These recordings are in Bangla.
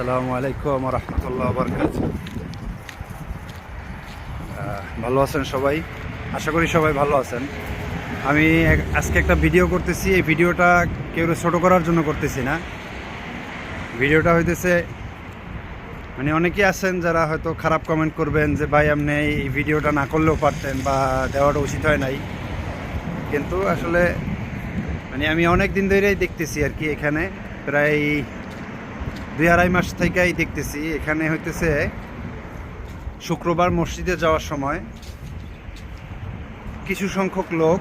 আসসালামু আলাইকুম রহমতুল্লাহ বরকাত ভালো আছেন সবাই? আশা করি সবাই ভালো আছেন। আমি আজকে একটা ভিডিও করতেছি। এই ভিডিওটা কেউ ছোট করার জন্য করতেছি না। ভিডিওটা হইতেছে মানে অনেকেই আছেন যারা হয়তো খারাপ কমেন্ট করবেন যে, ভাই, আপনি এই ভিডিওটা না করলেও পারতেন বা দেওয়াটা উচিত হয় নাই। কিন্তু আসলে মানে আমি অনেক দিন ধরেই দেখতেছি আর কি এখানে। প্রায় দুই আড়াই মাস থেকেই দেখতেছি, এখানে হইতেছে শুক্রবার মসজিদে যাওয়ার সময় কিছু সংখ্যক লোক,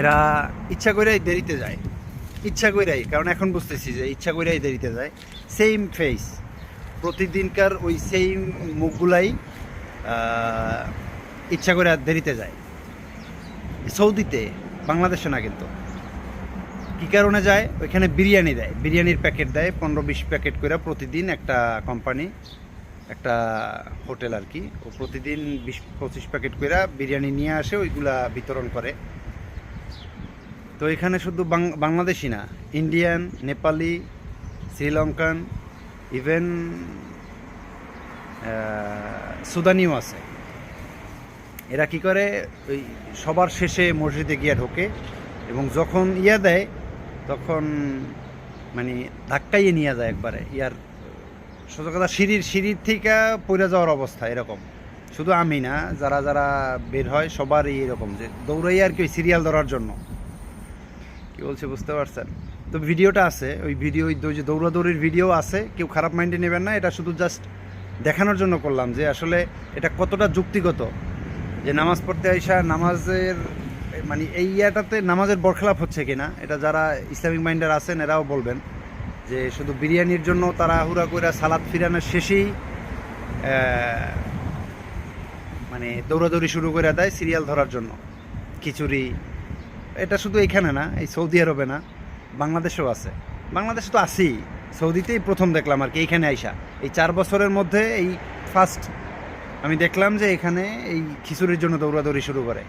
এরা ইচ্ছা করেই দেরিতে যায়। ইচ্ছা করেই কারণ এখন বুঝতেছি যে ইচ্ছা করেই দেরিতে যায়। সেম ফেস প্রতিদিনকার ওই সেম মুখগুলাই ইচ্ছা করে দেরিতে যায়। সৌদিতে, বাংলাদেশে না কিন্তু। কি কারণে যায়? ওইখানে বিরিয়ানি দেয়। বিরিয়ানির প্যাকেট দেয় পনেরো বিশ প্যাকেট করে প্রতিদিন একটা কোম্পানি একটা হোটেল আর কি। ও প্রতিদিন বিশ পঁচিশ প্যাকেট করে বিরিয়ানি নিয়ে আসে, ওইগুলা বিতরণ করে। তো এখানে শুধু বাংলাদেশি না ইন্ডিয়ান নেপালি শ্রীলঙ্কান ইভেন সুদানিও আছে। এরা কি করে? ওই সবার শেষে মসজিদে গিয়ে ঢোকে এবং যখন ইয়া দেয় তখন মানে ধাক্কাইয়ে নিয়ে যায় একবারে। ইয়ার সোজা কথা সিঁড়ির সিঁড়ির থেকে পড়ে যাওয়ার অবস্থা এরকম। শুধু আমি না, যারা যারা বের হয় সবারই এরকম যে দৌড়াই আর কি ওই সিরিয়াল ধরার জন্য। কি বলছে বুঝতে পারছেন? তো ভিডিওটা আছে, ওই ভিডিও যে দৌড়াদৌড়ির ভিডিও আছে, কেউ খারাপ মাইন্ডে নেবেন না, এটা শুধু জাস্ট দেখানোর জন্য করলাম যে আসলে এটা কতটা যুক্তিগত যে নামাজ পড়তে আইসা নামাজের মানে এই ইয়াটাতে নামাজের বরখেলাপ হচ্ছে কিনা, এটা যারা ইসলামিক মাইন্ডার আছেন, এরাও বলবেন যে শুধু বিরিয়ানির জন্য তারা হুরা করে সালাদ ফিরানোর শেষেই মানে দৌড়াদৌড়ি শুরু করে দেয় সিরিয়াল ধরার জন্য। খিচুড়ি, এটা শুধু এখানে না, এই সৌদি আরবে না, বাংলাদেশেও আছে। বাংলাদেশে তো আছেই, সৌদিতেই প্রথম দেখলাম আর কি, এইখানে আইসা। এই চার বছরের মধ্যে এই ফার্স্ট আমি দেখলাম যে এখানে এই খিচুড়ির জন্য দৌড়াদৌড়ি শুরু করে।